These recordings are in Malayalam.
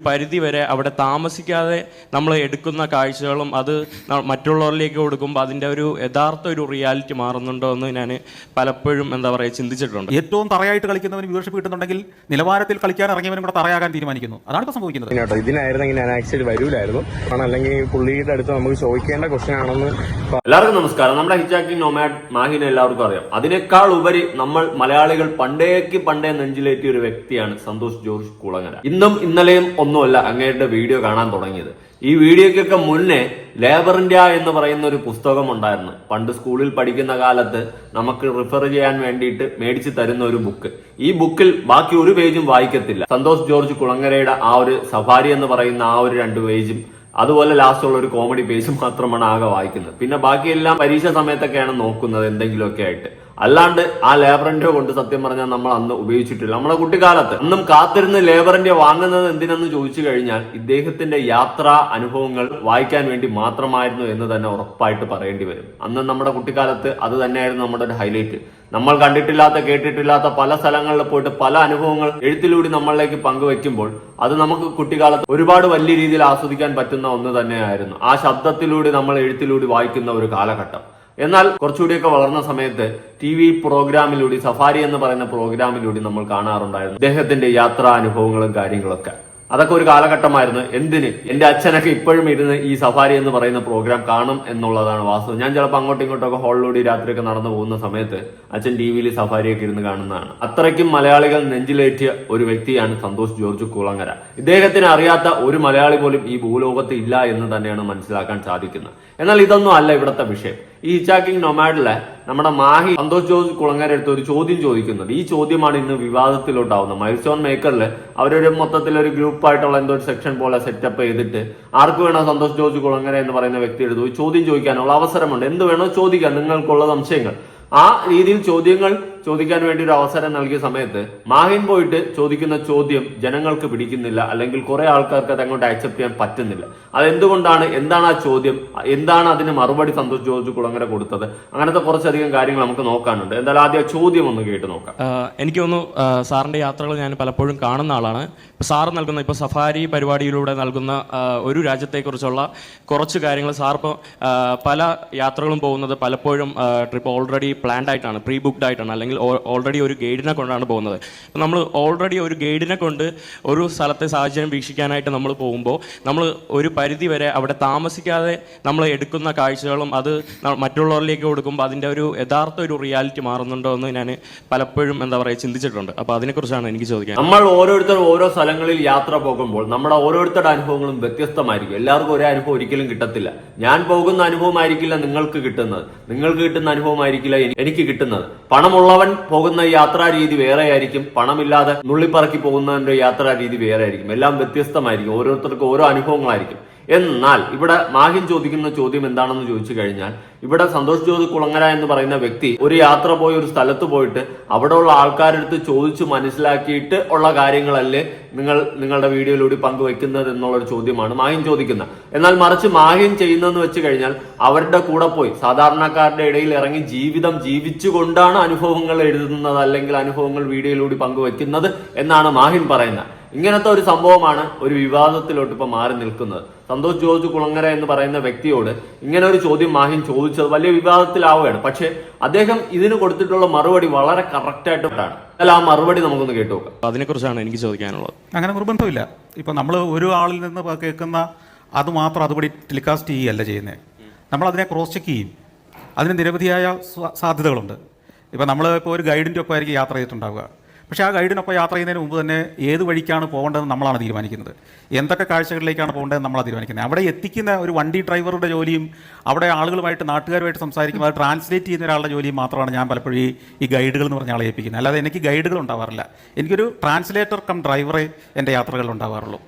പരിധി വരെ അവിടെ താമസിക്കാതെ നമ്മൾ എടുക്കുന്ന കാഴ്ചകളും അത് മറ്റുള്ളവരിലേക്ക് കൊടുക്കുമ്പോൾ അതിന്റെ ഒരു യഥാർത്ഥ ഒരു റിയാലിറ്റി മാറുന്നുണ്ടോ എന്ന് ഞാൻ പലപ്പോഴും എന്താ പറയുക ചിന്തിച്ചിട്ടുണ്ട്. ഏറ്റവും തറയായിട്ട് കളിക്കുന്നവന് വ്യൂവർഷിപ്പ് കിട്ടുന്നുണ്ടെങ്കിൽ നിലവാരത്തിൽ കളിക്കാൻ ഇറങ്ങിയവനും കൂടെ തറയാകാൻ തീരുമാനിക്കുന്നു. അതാണ് ഇപ്പോൾ സംഭവിക്കുന്നത്. കേട്ടോ ഇതിനായിരുന്നെങ്കിൽ ഞാൻ ആക്ച്വലി വരൂലായിരുന്നു. കാരണം അല്ലെങ്കിൽ പുള്ളിയുടെ അടുത്ത് നമുക്ക് ചോദിക്കേണ്ട ക്വസ്റ്റ്യൻ ആണെന്ന് എല്ലാവർക്കും നമസ്കാരം. നമ്മുടെ ഹിറ്റാക്കിംഗ് നോമാഡ് മാഹിനെ എല്ലാവർക്കും അറിയാം. അതിനേക്കാൾ ഉപരി നമ്മൾ മലയാളികൾ പണ്ടേക്ക് പണ്ടേ നെഞ്ചിലേറ്റിയ ഒരു വ്യക്തിയാണ് സന്തോഷ് ജോർജ് കുളങ്ങര. ഇന്നും ഇന്നലെയും ഒന്നുമല്ല അങ്ങയുടെ വീഡിയോ കാണാൻ തുടങ്ങിയത്. ഈ വീഡിയോയ്ക്കൊക്കെ മുന്നേ ലേബർ ഇന്ത്യ എന്ന് പറയുന്ന ഒരു പുസ്തകം ഉണ്ടായിരുന്നു. പണ്ട് സ്കൂളിൽ പഠിക്കുന്ന കാലത്ത് നമുക്ക് റിഫർ ചെയ്യാൻ വേണ്ടിയിട്ട് മേടിച്ചു തരുന്ന ഒരു ബുക്ക് ഈ ബുക്കിൽ ബാക്കി ഒരു പേജും വായിക്കത്തില്ല. സന്തോഷ് ജോർജ് കുളങ്ങരയുടെ ആ ഒരു സഫാരി എന്ന് പറയുന്ന ആ ഒരു രണ്ട് പേജും അതുപോലെ ലാസ്റ്റ് ഉള്ള ഒരു കോമഡി പേജ് മാത്രമാണ് ആകെ വായിക്കുന്നത്. പിന്നെ ബാക്കിയെല്ലാം പരീക്ഷ സമയത്തൊക്കെയാണ് നോക്കുന്നത് എന്തെങ്കിലുമൊക്കെ ആയിട്ട്. അല്ലാണ്ട് ആ ലേബറിന്റെ കൊണ്ട് സത്യം പറഞ്ഞാൽ നമ്മൾ അന്ന് ഉപയോഗിച്ചിട്ടില്ല. നമ്മുടെ കുട്ടിക്കാലത്ത് അന്നും കാത്തിരുന്ന് ലേബറിന്റെ വാങ്ങുന്നത് എന്തിനെന്ന് ചോദിച്ചു കഴിഞ്ഞാൽ ഇദ്ദേഹത്തിന്റെ യാത്രാ അനുഭവങ്ങൾ വായിക്കാൻ വേണ്ടി മാത്രമായിരുന്നു എന്ന് തന്നെ ഉറപ്പായിട്ട് പറയേണ്ടി വരും. അന്ന് നമ്മുടെ കുട്ടിക്കാലത്ത് അത് തന്നെയായിരുന്നു നമ്മുടെ ഒരു ഹൈലൈറ്റ് നമ്മൾ കണ്ടിട്ടില്ലാത്ത കേട്ടിട്ടില്ലാത്ത പല സ്ഥലങ്ങളിൽ പോയിട്ട് പല അനുഭവങ്ങൾ എഴുത്തിലൂടെ നമ്മളിലേക്ക് പങ്കുവെക്കുമ്പോൾ അത് നമുക്ക് കുട്ടിക്കാലത്ത് ഒരുപാട് വലിയ രീതിയിൽ ആസ്വദിക്കാൻ പറ്റുന്ന ഒന്ന് തന്നെയായിരുന്നു. ആ ശബ്ദത്തിലൂടെ നമ്മൾ എഴുത്തിലൂടെ വായിക്കുന്ന ഒരു കാലഘട്ടം. എന്നാൽ കുറച്ചുകൂടിയൊക്കെ വളർന്ന സമയത്ത് ടി വി പ്രോഗ്രാമിലൂടെ സഫാരി എന്ന് പറയുന്ന പ്രോഗ്രാമിലൂടെ നമ്മൾ കാണാറുണ്ടായിരുന്നു അദ്ദേഹത്തിന്റെ യാത്രാ അനുഭവങ്ങളും കാര്യങ്ങളൊക്കെ. അതൊക്കെ ഒരു കാലഘട്ടമായിരുന്നു. എന്തിന്? എന്റെ അച്ഛനൊക്കെ ഇപ്പോഴും ഇരുന്ന് ഈ സഫാരി എന്ന് പറയുന്ന പ്രോഗ്രാം കാണും എന്നുള്ളതാണ് വാസ്തവം. ഞാൻ ചിലപ്പോൾ അങ്ങോട്ടും ഇങ്ങോട്ടൊക്കെ ഹോളിലൂടെ രാത്രിയൊക്കെ നടന്നു പോകുന്ന സമയത്ത് അച്ഛൻ ടി വിയിൽ സഫാരിയൊക്കെ ഇരുന്ന് കാണുന്നതാണ്. അത്രയ്ക്കും മലയാളികൾ നെഞ്ചിലേറ്റിയ ഒരു വ്യക്തിയാണ് സന്തോഷ് ജോർജ് കുളങ്ങര. ഇദ്ദേഹത്തിന് അറിയാത്ത ഒരു മലയാളി പോലും ഈ ഭൂലോകത്ത് ഇല്ല എന്ന് തന്നെയാണ് മനസ്സിലാക്കാൻ സാധിക്കുന്നത്. എന്നാൽ ഇതൊന്നും അല്ല ഇവിടുത്തെ വിഷയം. ഈ ഇച്ചാക്കിംഗ് നൊമാഡിലെ നമ്മുടെ മാഹി സന്തോഷ് ജോസ് കുളങ്ങര എടുത്ത് ഒരു ചോദ്യം ചോദിക്കുന്നത് ഈ ചോദ്യമാണ് ഇന്ന് വിവാദത്തിലോട്ടാവുന്നത്. മൈൽസ്റ്റോൺ മേക്കറിൽ അവരൊരു മൊത്തത്തിൽ ഒരു ഗ്രൂപ്പായിട്ടുള്ള എന്തോ ഒരു സെക്ഷൻ പോലെ സെറ്റപ്പ് ചെയ്തിട്ട് ആർക്ക് വേണോ സന്തോഷ് ജോസ് കുളങ്ങര എന്ന് പറയുന്ന വ്യക്തി എടുത്ത് ഒരു ചോദ്യം ചോദിക്കാനുള്ള അവസരമുണ്ട്. എന്ത് വേണോ ചോദിക്കാം. നിങ്ങൾക്കുള്ള സംശയങ്ങൾ. ആ രീതിയിൽ ചോദ്യങ്ങൾ ചോദിക്കാൻ വേണ്ടി ഒരു അവസരം നൽകിയ സമയത്ത് മാഹിൻ പോയിട്ട് ചോദിക്കുന്ന ചോദ്യം ജനങ്ങൾക്ക് പിടിക്കുന്നില്ല അല്ലെങ്കിൽ കുറെ ആൾക്കാർക്ക് അത് അങ്ങോട്ട് ആക്സെപ്റ്റ് ചെയ്യാൻ പറ്റുന്നില്ല. അതെന്തുകൊണ്ടാണ്? എന്താണ് ആ ചോദ്യം? എന്താണ് അതിന് മറുപടി സന്തോഷ് ജോർജ് കുളങ്ങര കൊടുത്തത്? അങ്ങനത്തെ കുറച്ചധികം കാര്യങ്ങൾ നമുക്ക് നോക്കാനുണ്ട്. എന്തായാലും ആദ്യം ചോദ്യം ഒന്ന് കേട്ട് നോക്കാം. എനിക്ക് തോന്നുന്നു സാറിന്റെ യാത്രകൾ ഞാൻ പലപ്പോഴും കാണുന്ന ആളാണ്. സാർ നൽകുന്ന ഇപ്പോൾ സഫാരി പരിപാടിയിലൂടെ നൽകുന്ന ഒരു ഒരു രാജ്യത്തെക്കുറിച്ചുള്ള കുറച്ച് കാര്യങ്ങൾ സാർ ഇപ്പോൾ പല യാത്രകളും പോകുന്നത് പലപ്പോഴും ട്രിപ്പ് ഓൾറെഡി പ്ലാൻഡ് ആയിട്ടാണ് പ്രീ ബുക്ക്ഡ് ആയിട്ടാണ് അല്ലെങ്കിൽ ഓൾറെഡി ഒരു ഗൈഡിനെ കൊണ്ടാണ് പോകുന്നത്. അപ്പം നമ്മൾ ഓൾറെഡി ഒരു ഗൈഡിനെ കൊണ്ട് ഒരു സ്ഥലത്തെ സാഹചര്യം വീക്ഷിക്കാനായിട്ട് നമ്മൾ പോകുമ്പോൾ നമ്മൾ ഒരു പരിധി വരെ അവിടെ താമസിക്കാതെ നമ്മൾ എടുക്കുന്ന കാഴ്ചകളും അത് മറ്റുള്ളവരിലേക്ക് കൊടുക്കുമ്പോൾ അതിന്റെ ഒരു യഥാർത്ഥ ഒരു റിയാലിറ്റി മാറുന്നുണ്ടോ എന്ന് ഞാൻ പലപ്പോഴും എന്താ പറയുക ചിന്തിച്ചിട്ടുണ്ട്. അപ്പോൾ അതിനെക്കുറിച്ചാണ് എനിക്ക് ചോദിക്കാൻ. നമ്മൾ ഓരോരുത്തർ ഓരോ സ്ഥലങ്ങളിൽ യാത്ര പോകുമ്പോൾ നമ്മുടെ ഓരോരുത്തരുടെ അനുഭവങ്ങളും വ്യത്യസ്തമായിരിക്കും. എല്ലാവർക്കും ഒരേ അനുഭവം ഒരിക്കലും കിട്ടത്തില്ല. ഞാൻ പോകുന്ന അനുഭവമായിരിക്കില്ല നിങ്ങൾക്ക് കിട്ടുന്നത്. നിങ്ങൾക്ക് കിട്ടുന്ന അനുഭവമായിരിക്കില്ല എനിക്ക് കിട്ടുന്നത്. പോകുന്ന യാത്രാ രീതി വേറെ ആയിരിക്കും പണമില്ലാതെ നുള്ളിപ്പറക്കി പോകുന്നവന്റെ യാത്രാ രീതി വേറെ ആയിരിക്കും എല്ലാം വ്യത്യസ്തമായിരിക്കും. ഓരോരുത്തർക്കും ഓരോ അനുഭവങ്ങളായിരിക്കും. എന്നാൽ ഇവിടെ മാഹിൻ ചോദിക്കുന്ന ചോദ്യം എന്താണെന്ന് ചോദിച്ചു കഴിഞ്ഞാൽ ഇവിടെ സന്തോഷ് ജ്യോതി കുളങ്ങര എന്ന് പറയുന്ന വ്യക്തി ഒരു യാത്ര പോയി ഒരു സ്ഥലത്ത് പോയിട്ട് അവിടെയുള്ള ആൾക്കാരെടുത്ത് ചോദിച്ചു മനസ്സിലാക്കിയിട്ട് ഉള്ള കാര്യങ്ങളല്ലേ നിങ്ങൾ നിങ്ങളുടെ വീഡിയോയിലൂടെ പങ്കുവെക്കുന്നത് എന്നുള്ളൊരു ചോദ്യമാണ് മാഹിൻ ചോദിക്കുന്നത്. എന്നാൽ മറിച്ച് മാഹിൻ ചെയ്യുന്നതെന്ന് വെച്ച് കഴിഞ്ഞാൽ അവരുടെ കൂടെ പോയി സാധാരണക്കാരുടെ ഇടയിൽ ഇറങ്ങി ജീവിതം ജീവിച്ചുകൊണ്ടാണ് അനുഭവങ്ങൾ എഴുതുന്നത് അല്ലെങ്കിൽ അനുഭവങ്ങൾ വീഡിയോയിലൂടെ പങ്കുവെക്കുന്നത് എന്നാണ് മാഹിൻ പറയുന്നത്. ഇങ്ങനത്തെ ഒരു സംഭവമാണ് ഒരു വിവാദത്തിലോട്ട് ഇപ്പൊ മാറി നിൽക്കുന്നത്. സന്തോഷ് ജോർജ് കുളങ്ങര എന്ന് പറയുന്ന വ്യക്തിയോട് ഇങ്ങനെ ഒരു ചോദ്യം മാഹിൻ ചോദിച്ചത് വലിയ വിവാദത്തിലാവുകയാണ്. പക്ഷെ അദ്ദേഹം ഇതിന് കൊടുത്തിട്ടുള്ള മറുപടി വളരെ കറക്റ്റ് ആയിട്ടാണ് അല്ല ആ മറുപടി നമുക്കൊന്ന് കേട്ടു അതിനെക്കുറിച്ചാണ് എനിക്ക് ചോദിക്കാനുള്ളത്. അങ്ങനെ നിർബന്ധമില്ല. ഇപ്പൊ നമ്മൾ ഒരു ആളിൽ നിന്ന് കേൾക്കുന്ന അത് മാത്രം അതുപടി ടെലികാസ്റ്റ് ചെയ്യുകയല്ല ചെയ്യുന്നത് നമ്മൾ അതിനെ ക്രോസ് ചെക്ക് ചെയ്യും. അതിന് നിരവധിയായ സാധ്യതകളുണ്ട്. ഇപ്പം നമ്മൾ ഇപ്പോൾ ഒരു ഗൈഡിന്റെ ഒപ്പം ആയിരിക്കും യാത്ര ചെയ്തിട്ടുണ്ടാവുക. പക്ഷേ ആ ഗൈഡിനൊപ്പം യാത്ര ചെയ്യുന്നതിന് മുമ്പ് തന്നെ ഏത് വഴിക്കാണ് പോകേണ്ടതെന്ന് നമ്മളാണ് തീരുമാനിക്കുന്നത്. എന്തൊക്കെ കാഴ്ചകളിലേക്കാണ് പോകേണ്ടതെന്ന് നമ്മളാണ് തീരുമാനിക്കുന്നത്. അവിടെ എത്തിക്കുന്ന ഒരു വണ്ടി ഡ്രൈവറുടെ ജോലിയും അവിടെ ആളുകളുമായിട്ട് നാട്ടുകാരുമായിട്ട് സംസാരിക്കുമ്പോൾ അത് ട്രാൻസ്ലേറ്റ് ചെയ്യുന്ന ഒരാളുടെ ജോലിയും മാത്രമാണ് ഞാൻ പലപ്പോഴും ഈ- ഗൈഡുകൾ എന്ന് പറഞ്ഞ ആളെ ഏൽപ്പിക്കുന്നത്. അല്ലാതെ എനിക്ക് ഗൈഡുകൾ ഉണ്ടാവാറില്ല. എനിക്കൊരു ട്രാൻസ്ലേറ്റർ കം ഡ്രൈവറെ എന്റെ യാത്രകളിൽ ഉണ്ടാവാറുള്ളൂ.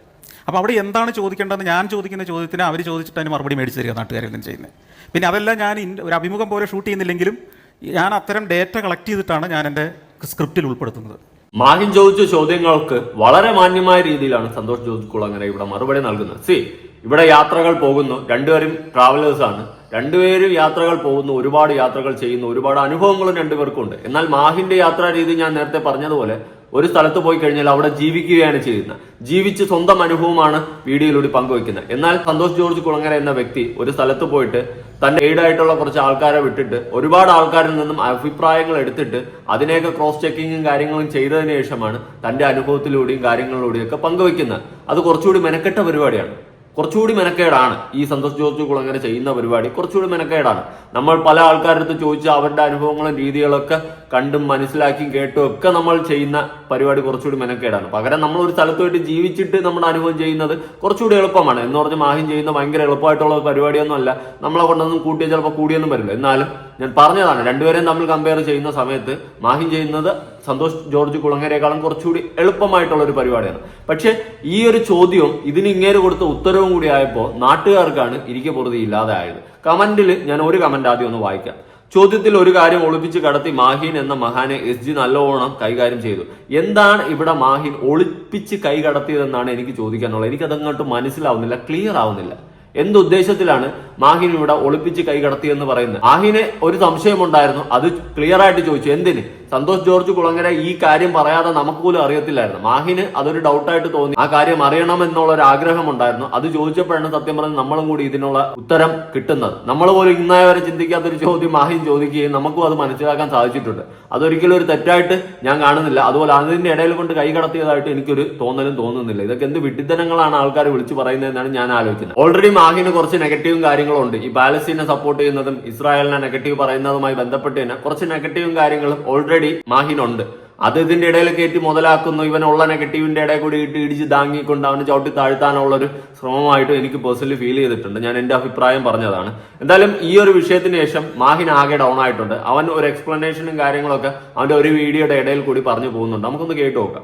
അപ്പോൾ അവിടെ എന്താണ് ചോദിക്കേണ്ടതെന്ന് ഞാൻ ചോദിക്കുന്ന ചോദ്യത്തിന് അവർ ചോദിച്ചിട്ട് അതിന് മറുപടി മേടിച്ച് തരിക നാട്ടുകാരിൽ നിന്ന് ചെയ്യുന്നത്. പിന്നെ അതെല്ലാം ഞാൻ ഒരു അഭിമുഖം പോലെ ഷൂട്ട് ചെയ്യുന്നില്ലെങ്കിലും ഞാൻ അത്തരം ഡേറ്റ കളക്ട് ചെയ്തിട്ടാണ് ഞാൻ എന്റെ സ്ക്രിപ്റ്റിൽ ഉൾപ്പെടുത്തുന്നത്. മാഹിൻ ചോദിച്ച ചോദ്യങ്ങൾക്ക് വളരെ മാന്യമായ രീതിയിലാണ് സന്തോഷ് ജോർജ് അങ്ങനെ ഇവിടെ മറുപടി നൽകുന്നത്. സി ഇവിടെ യാത്രകൾ പോകുന്നു രണ്ടുപേരും ട്രാവലേഴ്സ് ആണ്. രണ്ടുപേരും യാത്രകൾ പോകുന്നു ഒരുപാട് യാത്രകൾ ചെയ്യുന്നു ഒരുപാട് അനുഭവങ്ങളും രണ്ടുപേർക്കും ഉണ്ട് എന്നാൽ മാഹിന്റെ യാത്രാ രീതി ഞാൻ നേരത്തെ പറഞ്ഞതുപോലെ ഒരു സ്ഥലത്ത് പോയി കഴിഞ്ഞാൽ അവിടെ ജീവിക്കുകയാണ് ചെയ്യുന്നത്. ജീവിച്ച് സ്വന്തം അനുഭവമാണ് വീഡിയോയിലൂടെ പങ്കുവെക്കുന്നത് എന്നാൽ സന്തോഷ് ജോർജ് കുളങ്ങര എന്ന വ്യക്തി ഒരു സ്ഥലത്ത് പോയിട്ട് തന്റെ എയ്ഡായിട്ടുള്ള കുറച്ച് ആൾക്കാരെ വിട്ടിട്ട് ഒരുപാട് ആൾക്കാരിൽ നിന്നും അഭിപ്രായങ്ങൾ എടുത്തിട്ട് അതിനെയൊക്കെ ക്രോസ് ചെക്കിങ്ങും കാര്യങ്ങളും ചെയ്തതിനു ശേഷമാണ് തന്റെ അനുഭവത്തിലൂടെയും കാര്യങ്ങളിലൂടെയും ഒക്കെ പങ്കുവെക്കുന്നത് അത് കുറച്ചുകൂടി മെനക്കെട്ട പരിപാടിയാണ്. കുറച്ചുകൂടി മെനക്കേടാണ് ഈ സന്തോഷ് ജോർജ് കുളങ്ങര ചെയ്യുന്ന പരിപാടി. കുറച്ചുകൂടി മെനക്കേടാണ്. നമ്മൾ പല ആൾക്കാരുടെ അടുത്ത് ചോദിച്ച അവരുടെ അനുഭവങ്ങളും രീതികളൊക്കെ കണ്ടും മനസ്സിലാക്കിയും കേട്ടും ഒക്കെ നമ്മൾ ചെയ്യുന്ന പരിപാടി കുറച്ചുകൂടി മെനക്കേടാണ്. പകരം നമ്മൾ ഒരു സ്ഥലത്ത് പോയിട്ട് ജീവിച്ചിട്ട് നമ്മുടെ അനുഭവം ചെയ്യുന്നത് കുറച്ചുകൂടി എളുപ്പമാണ്. എന്ന് പറഞ്ഞ് മാഹിം ചെയ്യുന്ന ഭയങ്കര എളുപ്പമായിട്ടുള്ള പരിപാടിയൊന്നും അല്ല നമ്മളെ കൊണ്ടൊന്നും കൂട്ടിയാൽ ചിലപ്പോൾ കൂടിയൊന്നും വരില്ല. എന്നാലും ഞാൻ പറഞ്ഞതാണ് രണ്ടുപേരെയും നമ്മൾ കമ്പയർ ചെയ്യുന്ന സമയത്ത് മാഹിൻ ചെയ്യുന്നത് സന്തോഷ് ജോർജ് കുളങ്ങരയെക്കാളും കുറച്ചുകൂടി എളുപ്പമായിട്ടുള്ള ഒരു പരിപാടിയാണ്. പക്ഷെ ഈ ഒരു ചോദ്യവും ഇതിന് ഇങ്ങേര് കൊടുത്ത ഉത്തരവും കൂടി ആയപ്പോൾ നാട്ടുകാർക്കാണ് ഇരിക്കെ പൊറുതി ഇല്ലാതെ ആയത്. കമന്റിൽ ഞാൻ ഒരു കമന്റ് ആദ്യം ഒന്ന് വായിക്കാം. ചോദ്യത്തിൽ ഒരു കാര്യം ഒളിപ്പിച്ച് കടത്തി മാഹിൻ എന്ന മഹാനെ എസ് ജി നല്ലോണം കൈകാര്യം ചെയ്തു. എന്താണ് ഇവിടെ മാഹിൻ ഒളിപ്പിച്ച് കൈ കടത്തിയതെന്നാണ് എനിക്ക് ചോദിക്കാനുള്ളത്. എനിക്കതങ്ങോട്ട് മനസ്സിലാവുന്നില്ല ക്ലിയർ ആവുന്നില്ല. എന്തുദ്ദേശത്തിലാണ് മാഹിൻ ഇവിടെ ഒളിപ്പിച്ച് കൈ കടത്തിയെന്ന് പറയുന്നത്. മാഹിന് ഒരു സംശയമുണ്ടായിരുന്നു. അത് ക്ലിയർ ആയിട്ട് ചോദിച്ചു. എന്തിന്? സന്തോഷ് ജോർജ് കുളങ്ങര ഈ കാര്യം പറയാതെ നമുക്ക് പോലും അറിയത്തില്ലായിരുന്നു. മാഹിന് അതൊരു ഡൗട്ടായിട്ട് തോന്നി. ആ കാര്യം അറിയണം എന്നുള്ള ഒരു ആഗ്രഹം ഉണ്ടായിരുന്നു അത് ചോദിച്ചപ്പോഴാണ് സത്യം പറഞ്ഞ് നമ്മളും കൂടി ഇതിനുള്ള ഉത്തരം കിട്ടുന്നത്. നമ്മൾ പോലും ഇന്നായ വരെ ചിന്തിക്കാത്തൊരു ചോദ്യം മാഹിൻ ചോദിക്കുകയും നമുക്കും അത് മനസ്സിലാക്കാൻ സാധിച്ചിട്ടുണ്ട്. അതൊരിക്കലും ഒരു തെറ്റായിട്ട് ഞാൻ കാണുന്നില്ല. അതുപോലെ അതിന്റെ ഇടയിൽ കൊണ്ട് കൈ കടത്തിയതായിട്ട് എനിക്കൊരു തോന്നലും തോന്നുന്നില്ല. ഇതൊക്കെ എന്ത് വിഡിത്തനങ്ങളാണ് ആൾക്കാർ വിളിച്ചു പറയുന്നതെന്നാണ് ഞാൻ ആലോചിക്കുന്നത്. ഓൾറെഡി മാഹിന് കുറച്ച് നെഗറ്റീവും കാര്യങ്ങളും ഉണ്ട് ഈ പാലസ്തീനെ സപ്പോർട്ട് ചെയ്യുന്നതും ഇസ്രായേലിനെ നെഗറ്റീവ് പറയുന്നതുമായി ബന്ധപ്പെട്ട് തന്നെ കുറച്ച് നെഗറ്റീവും കാര്യങ്ങളും ഓൾറെഡി മാഹിനുണ്ട്. അത് ഇതിന്റെ ഇടയിൽ കയറ്റി മുതലാക്കുന്നു. ഇവനുള്ള നെഗറ്റീവിന്റെ ഇടയിൽ കൂടി ഇട്ട് ഇടിച്ച് താങ്ങിക്കൊണ്ട് അവന് ചവിട്ടി താഴ്ത്താനുള്ള ഒരു ശ്രമമായിട്ട് എനിക്ക് പേഴ്സണലി ഫീൽ ചെയ്തിട്ടുണ്ട്. ഞാൻ എന്റെ അഭിപ്രായം പറഞ്ഞതാണ്. എന്തായാലും ഈ ഒരു വിഷയത്തിന് ശേഷം മാഹിൻ ആകെ ഡൗൺ ആയിട്ടുണ്ട്. അവൻ ഒരു എക്സ്പ്ലനേഷനും കാര്യങ്ങളൊക്കെ അവന്റെ ഒരു വീഡിയോയുടെ ഇടയിൽ കൂടി പറഞ്ഞു പോകുന്നുണ്ട്. നമുക്കൊന്ന് കേട്ടു നോക്കാം.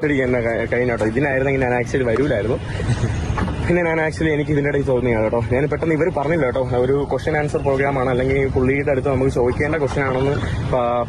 ഇതിനായിരുന്നെങ്കിൽ ഞാൻ ആക്ച്വലി വരൂലായിരുന്നു. പിന്നെ ഞാൻ ആക്ച്വലി എനിക്ക് ഇതിന്റെ ഇടയിൽ തോന്നിയാണ് കേട്ടോ. ഞാൻ പെട്ടെന്ന് ഇവർ പറഞ്ഞില്ല കേട്ടോ. ഒരു ക്വസ്റ്റ്യൻ ആൻസർ പ്രോഗ്രാം ആണ്. അല്ലെങ്കിൽ പുള്ളിയുടെ അടുത്ത് നമുക്ക് ചോദിക്കേണ്ട ക്വസ്റ്റ്യൻ ആണെന്ന്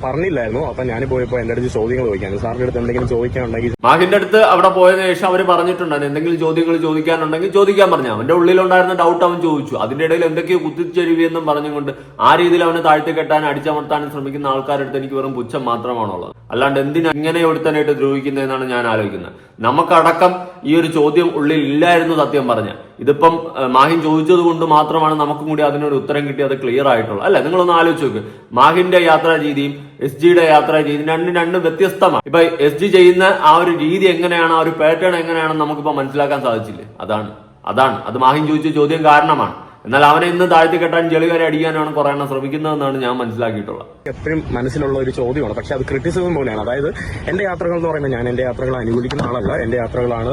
പറഞ്ഞില്ലായിരുന്നു. അപ്പൊ ഞാൻ പോയപ്പോൾ എന്റെ അടുത്ത് ചോദ്യങ്ങൾ ചോദിക്കാൻ സാറിന്റെ അടുത്ത് എന്തെങ്കിലും ചോദിക്കാനുണ്ടെങ്കിൽ മാഹിന്റെ അടുത്ത് അവിടെ പോയതിനു ശേഷം അവർ പറഞ്ഞിട്ടുണ്ടായിരുന്നു എന്തെങ്കിലും ചോദ്യങ്ങൾ ചോദിക്കാനുണ്ടെങ്കിൽ ചോദിക്കാൻ പറഞ്ഞു അവന്റെ ഉള്ളിലുണ്ടായിരുന്ന ഡൗട്ട് അവൻ ചോദിച്ചു. അതിന്റെ ഇടയിൽ എന്തൊക്കെയോ കുത്തിച്ചെരുവി എന്നും പറഞ്ഞുകൊണ്ട് ആ രീതിയിൽ അവനെ താഴ്ത്തി കെട്ടാൻ അടിച്ചമർത്താനും ശ്രമിക്കുന്ന ആൾക്കാരുടെ അടുത്ത് എനിക്ക് വെറും പുച്ഛം മാത്രമാണുള്ളത്. അല്ലാണ്ട് എന്തിനാ ഇങ്ങനെ ഒരുത്തനായിട്ട് ദ്രോഹിക്കുന്നതെന്നാണ് ഞാൻ ആലോചിക്കുന്നത്. നമുക്കടക്കം ഈ ഒരു ചോദ്യം ഉള്ളിൽ ഇല്ലായിരുന്നു സത്യം പറഞ്ഞ. ഇതിപ്പം മാഹിൻ ചോദിച്ചത് കൊണ്ട് മാത്രമാണ് നമുക്കും കൂടി അതിനൊരു ഉത്തരം കിട്ടി അത് ക്ലിയർ ആയിട്ടുള്ളത് നിങ്ങൾ നിങ്ങളൊന്ന് ആലോചിച്ച് നോക്ക്. മാഹിന്റെ യാത്രാ രീതിയും എസ് ജിയുടെ യാത്രാ രീതിയും രണ്ടും രണ്ടും വ്യത്യസ്തമാണ്. ഇപ്പൊ എസ് ജി ചെയ്യുന്ന ആ ഒരു രീതി എങ്ങനെയാണ് ആ ഒരു പാറ്റേൺ എങ്ങനെയാണെന്ന് നമുക്കിപ്പോ മനസ്സിലാക്കാൻ സാധിച്ചില്ലേ? അതാണ്. അതാണ്. അത് മാഹിൻ ചോദിച്ച ചോദ്യം കാരണമാണ്. എന്നാൽ അവനെ ഇന്ന് താഴ്ത്തി കെട്ടാൻ ചെളിവരെ അടിക്കാനാണ് കുറെ എണ്ണം ശ്രമിക്കുന്നതെന്നാണ് ഞാൻ മനസ്സിലാക്കിയിട്ടുള്ളത്. എപ്പോഴും മനസ്സിലുള്ള ഒരു ചോദ്യമാണ്. പക്ഷെ അത് ക്രിറ്റിസിസം പോലെയാണ്. അതായത് എന്റെ യാത്രകൾ എന്ന് പറയുമ്പോൾ ഞാൻ എന്റെ യാത്രകൾ അനുകൂലിക്കുന്ന ആളല്ല. എന്റെ യാത്രകളാണ്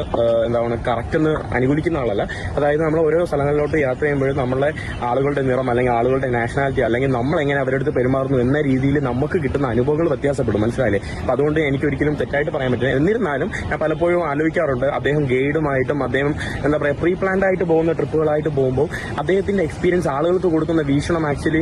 എന്താണ് കറക്റ്റ് എന്ന് അനുകൂലിക്കുന്ന ആളല്ല. അതായത് നമ്മൾ ഓരോ സ്ഥലങ്ങളിലോട്ട് യാത്ര ചെയ്യുമ്പോഴും നമ്മളെ ആളുകളുടെ നിറം അല്ലെങ്കിൽ ആളുകളുടെ നാഷണാലിറ്റി അല്ലെങ്കിൽ നമ്മൾ എങ്ങനെ അവരുടെ അടുത്ത് പെരുമാറുന്നു എന്ന രീതിയിൽ നമുക്ക് കിട്ടുന്ന അനുഭവങ്ങൾ വ്യത്യാസപ്പെടും. മനസ്സിലായില്ലേ? അപ്പൊ അതുകൊണ്ട് എനിക്ക് ഒരിക്കലും തെറ്റായിട്ട് പറയാൻ പറ്റില്ല. എന്നിരുന്നാലും ഞാൻ പലപ്പോഴും ആലോചിക്കാറുണ്ട്. അദ്ദേഹം ഗൈഡുമായിട്ടും അദ്ദേഹം എന്താ പറയുക പ്രീ പ്ലാൻഡ് ആയിട്ട് പോകുന്ന ട്രിപ്പുകളായിട്ട് പോകുമ്പോൾ അദ്ദേഹത്തിന്റെ എക്സ്പീരിയൻസ് ആളുകൾക്ക് കൊടുക്കുന്ന വീക്ഷണം ആക്ച്വലി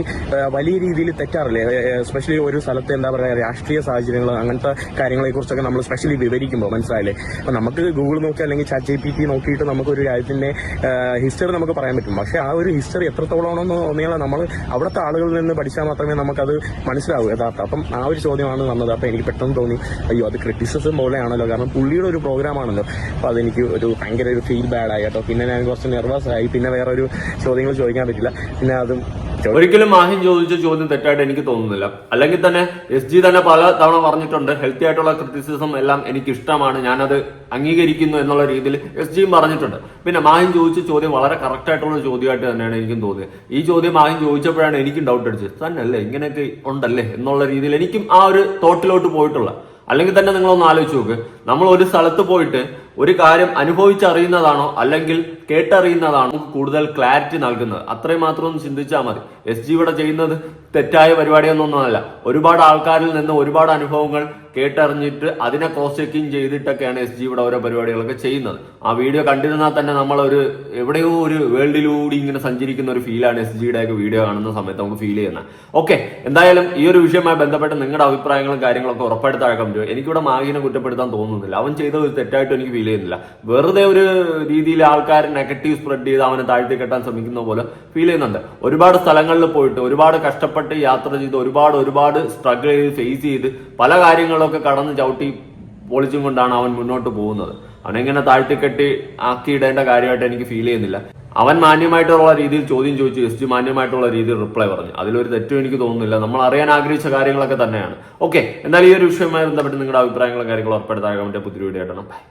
വലിയ രീതിയിൽ തെറ്റാറില്ലേ? സ്പെഷ്യലി ഒരു സ്ഥലത്തെ എന്താ പറയുക രാഷ്ട്രീയ സാഹചര്യങ്ങൾ അങ്ങനത്തെ കാര്യങ്ങളെ കുറിച്ചൊക്കെ നമ്മൾ സ്പെഷ്യലി വിവരിക്കുമ്പോൾ മനസ്സിലായില്ലേ? അപ്പൊ നമുക്ക് ഗൂഗിൾ നോക്കി അല്ലെങ്കിൽ ചാറ്റ് ജി പി ടി നോക്കിയിട്ട് നമുക്ക് ഒരു രാജ്യത്തിന്റെ ഹിസ്റ്ററി നമുക്ക് പറയാൻ പറ്റും. പക്ഷെ ആ ഒരു ഹിസ്റ്ററി എത്രത്തോളമാണെന്ന് തോന്നിയാൽ നമ്മൾ അവിടുത്തെ ആളുകളിൽ നിന്ന് പഠിച്ചാൽ മാത്രമേ നമുക്കത് മനസ്സിലാവൂ യഥാർത്ഥം. അപ്പം ആ ഒരു ചോദ്യമാണ് വന്നത്. അപ്പൊ എനിക്ക് പെട്ടെന്ന് തോന്നി അയ്യോ അത് ക്രിറ്റിസിസം പോലെയാണല്ലോ. കാരണം പുള്ളിയുടെ ഒരു പ്രോഗ്രാം ആണല്ലോ. അപ്പൊ അതെനിക്ക് ഒരു ഭയങ്കര ഒരു ഫീൽ ബാഡ് കേട്ടോ. പിന്നെ ഞാൻ കുറച്ച് നെർവസ് ആയി. പിന്നെ വേറെ ഒരു ചോദ്യങ്ങൾ ചോദിക്കാൻ പറ്റില്ല. പിന്നെ അതും ഒരിക്കലും മാഹിൻ ചോദിച്ച ചോദ്യം തെറ്റായിട്ട് എനിക്ക് തോന്നുന്നില്ല. അല്ലെങ്കിൽ തന്നെ എസ് ജി തന്നെ പല തവണ പറഞ്ഞിട്ടുണ്ട് ഹെൽത്തി ആയിട്ടുള്ള ക്രിറ്റിസിസം എല്ലാം എനിക്ക് ഇഷ്ടമാണ് ഞാനത് അംഗീകരിക്കുന്നു എന്നുള്ള രീതിയിൽ എസ് ജിയും പറഞ്ഞിട്ടുണ്ട്. പിന്നെ മാഹിൻ ചോദിച്ച ചോദ്യം വളരെ കറക്റ്റ് ആയിട്ടുള്ള ചോദ്യമായിട്ട് തന്നെയാണ് എനിക്കും തോന്നിയത്. ഈ ചോദ്യം മാഹിൻ ചോദിച്ചപ്പോഴാണ് എനിക്കും ഡൗട്ട് അടിച്ചത്. തന്നെയല്ലേ ഇങ്ങനെയൊക്കെ ഉണ്ടല്ലേ എന്നുള്ള രീതിയിൽ എനിക്കും ആ ഒരു തോട്ടിലോട്ട് പോയിട്ടുള്ള. അല്ലെങ്കിൽ തന്നെ നിങ്ങളൊന്ന് ആലോചിച്ച് നോക്ക്. നമ്മൾ ഒരു സ്ഥലത്ത് പോയിട്ട് ഒരു കാര്യം അനുഭവിച്ചറിയുന്നതാണോ അല്ലെങ്കിൽ കേട്ടറിയുന്നതാണോ നമുക്ക് കൂടുതൽ ക്ലാരിറ്റി നൽകുന്നത്? അത്രയും മാത്രം ഒന്ന് ചിന്തിച്ചാൽ മതി. എസ് ജി ഇവിടെ ചെയ്യുന്നത് തെറ്റായ പരിപാടിയൊന്നൊന്നുമല്ല. ഒരുപാട് ആൾക്കാരിൽ നിന്ന് ഒരുപാട് അനുഭവങ്ങൾ കേട്ടറിഞ്ഞിട്ട് അതിനെ ക്രോസ് ചെക്കിങ് ചെയ്തിട്ടൊക്കെയാണ് എസ് ജി ഇവിടെ ഓരോ പരിപാടികളൊക്കെ ചെയ്യുന്നത്. ആ വീഡിയോ കണ്ടിരുന്നാൽ തന്നെ നമ്മൾ ഒരു എവിടെയോ ഒരു വേൾഡിലൂടെ ഇങ്ങനെ സഞ്ചരിക്കുന്ന ഒരു ഫീലാണ് എസ് ജിയുടെ ഒക്കെ വീഡിയോ കാണുന്ന സമയത്ത് നമുക്ക് ഫീൽ ചെയ്യുന്നത്. ഓക്കെ എന്തായാലും ഈ ഒരു വിഷയവുമായി ബന്ധപ്പെട്ട് നിങ്ങളുടെ അഭിപ്രായങ്ങളും കാര്യങ്ങളൊക്കെ ഉറപ്പായിട്ട് താഴെ കമന്റ് എനിക്കിവിടെ മാഗിനെ കുറ്റപ്പെടുത്താൻ തോന്നുന്നില്ല. അവൻ ചെയ്ത ഒരു തെറ്റായിട്ട് എനിക്ക് ഫീൽ ചെയ്യുന്നില്ല. വെറുതെ ഒരു രീതിയിൽ ആൾക്കാർ നെഗറ്റീവ് സ്പ്രെഡ് ചെയ്ത് അവനെ താഴ്ത്തി കെട്ടാൻ ശ്രമിക്കുന്ന പോലെ ഫീൽ ചെയ്യുന്നുണ്ട്. ഒരുപാട് സ്ഥലങ്ങളിൽ പോയിട്ട് ഒരുപാട് കഷ്ടപ്പെട്ട് യാത്ര ചെയ്ത് ഒരുപാട് ഒരുപാട് സ്ട്രഗിൾ ചെയ്ത് ഫേസ് ചെയ്ത് പല കാര്യങ്ങളൊക്കെ കടന്ന് ചവിട്ടി പൊളിച്ചും കൊണ്ടാണ് അവൻ മുന്നോട്ട് പോകുന്നത്. അവനെങ്ങനെ താഴ്ത്തിക്കെട്ടി ആക്കിയിടേണ്ട കാര്യമായിട്ട് എനിക്ക് ഫീൽ ചെയ്യുന്നില്ല. അവൻ മാന്യമായിട്ടുള്ള രീതിയിൽ ചോദ്യം ചോദിച്ചു എസ് ജി മാന്യമായിട്ടുള്ള രീതിയിൽ റിപ്ലൈ പറഞ്ഞു. അതിലൊരു തെറ്റും എനിക്ക് തോന്നുന്നില്ല. നമ്മൾ അറിയാൻ ആഗ്രഹിച്ച കാര്യങ്ങളൊക്കെ തന്നെയാണ്. ഓക്കെ എന്നാൽ ഈ ഒരു വിഷയവുമായി ബന്ധപ്പെട്ട് നിങ്ങളുടെ അഭിപ്രായങ്ങളും കാര്യങ്ങളും ഉറപ്പെടുത്താൻ പുതിയ വീഡിയോ ആയിട്ടാണ് ബൈ